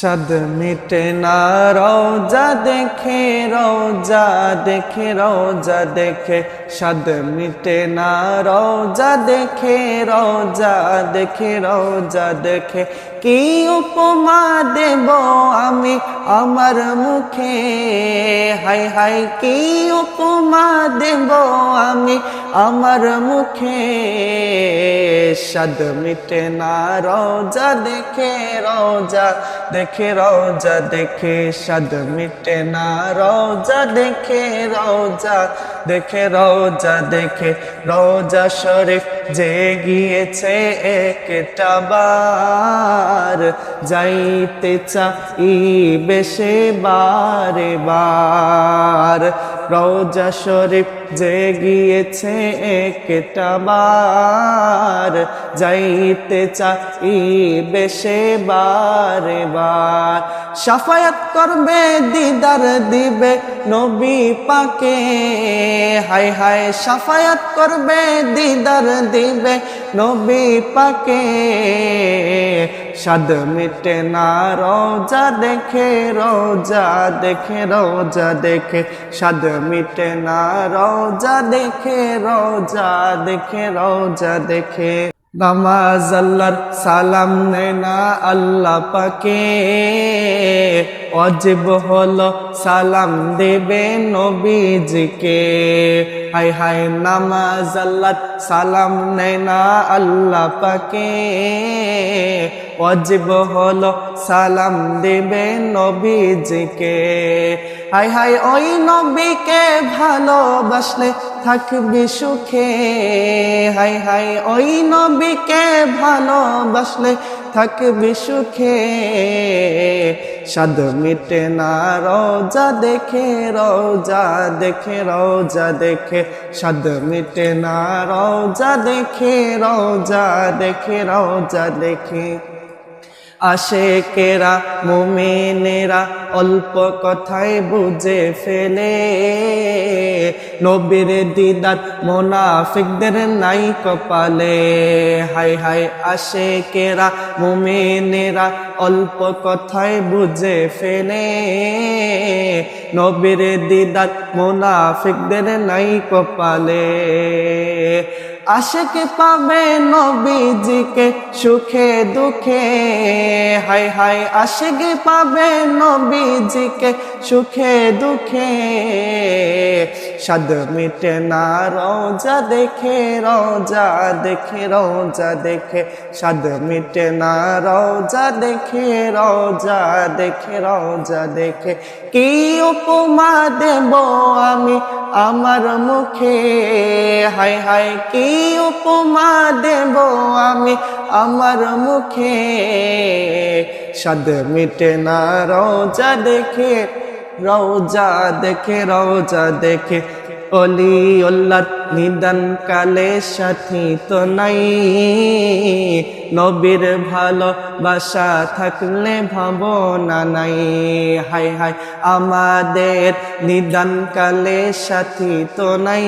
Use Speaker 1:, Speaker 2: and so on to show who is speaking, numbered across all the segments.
Speaker 1: সদ মিটে না রোজা দেখে রোজা দেখে রোজা দেখে। সদ মিটে না রোজা দেখে রোজা দেখে রোজা দেখে। কি উপমা দেব আমি আমার মুখে? হাই হাই কি উপমা দেব আমি আমার মুখে? সদ মিটে না, রোজা দেখে রোজা দেখে রোজা, দেখে সদ মিটে না, রোজা দেখে রোজা দেখে রোজা দেখে রোজা শরীফ যে গিয়েছে একটা বার। যাইতে চাই বেশে বারে বার রোজা শরীফ যে গিয়েছে একটা বার। যাইতে চাই বেশে বারে বার। সাফায়াত করবে, দিদার দিবে নবী পাকে। হাই হাই, সাফায়াত করবে, দিদার দিবে নবী পাকে। সাদ মিটে না, রোজা দেখে রোজা দেখে রোজা দেখে। সাদ মিটে না, রোজা দেখে রোজা দেখে রোজা দেখে। নামাজ আল্লাহর সালাম না আল্লাহ পাকে। অজীব হলো সালাম দেবে নবীজিকে। হাই হাই নামাজ আল্লাহ সালাম না, আল্লাহ পাকে। অজীব হলো সালাম দেবে নবীজিকে। হাই হাই ওই নবীকে ভালোবাসলে থাকবি সুখে। হাই হাই ওই নবীকে ভালোবাসলে থাকবি সুখে। সাদ মিটে না, রোজা দেখে রোজা দেখে রোজা দেখে। সাদ মিটে না, রোজা দেখে রোজা দেখে রোজা দেখে। আশেকেরা, মুমিনেরা অল্প কথায় বুঝে ফেলে। নবীর দিদাত মোনাফিকদের নাই কপালে। হাই হাই আশেকেরা, মুমিনেরা অল্প কথায় বুঝে ফেলে। নবীর দিদাত মোনাফিকদের নাই কপালে। আশেকে পাবে নবীজিকে সুখে দুঃখে। হাই হাই আশেকে পাবে নবীজিকে সুখে দুঃখে। সাদ মিটে না, রোজা দেখে রোজা দেখে রোজা দেখে। সাদ মিটে না, রোজা দেখে রোজা দেখে রোজা দেখে। কি উপমা দেব আমি আমার মুখে হাই হাই কি উপমা দেব আমি? আমার মুখে সাদ মিটে না রৌজা দেখে রৌজা দেখে রোজা দেখে। অলি নিদান কালে সাথী তো নাই। নবীর ভালো বাসা থাকলে ভাবনা নাই। হাই হাই, আমাদের নিদান কালে সাথী তো নাই।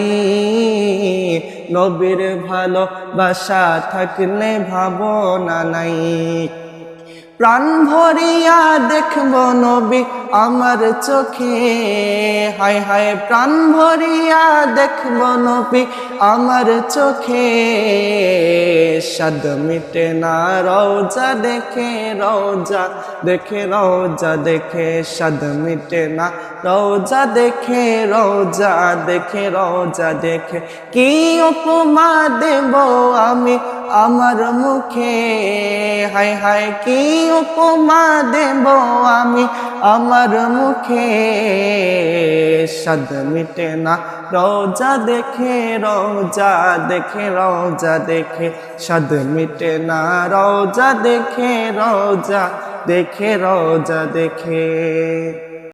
Speaker 1: নবীর ভালো বাসা থাকলে ভাবনা নাই। প্রাণ ভরিয়া দেখব নবী আমার চোখে, হায় হায় প্রাণ ভরিয়া দেখব নবী আমার চোখে। সাদ মিটে না রোজা দেখে রোজা দেখে রোজা দেখে। সাদ মিটে না রোজা দেখে রোজা দেখে রোজা দেখে। কি উপমা দেব আমি আমার মুখে? হায় হায়, কি উপমা দেব আমি আমার মুখে সাদ মিটে না। রোজা দেখে রোজা দেখে রোজা দেখে সাদ মিটে না। রোজা দেখে রোজা দেখে রোজা দেখে।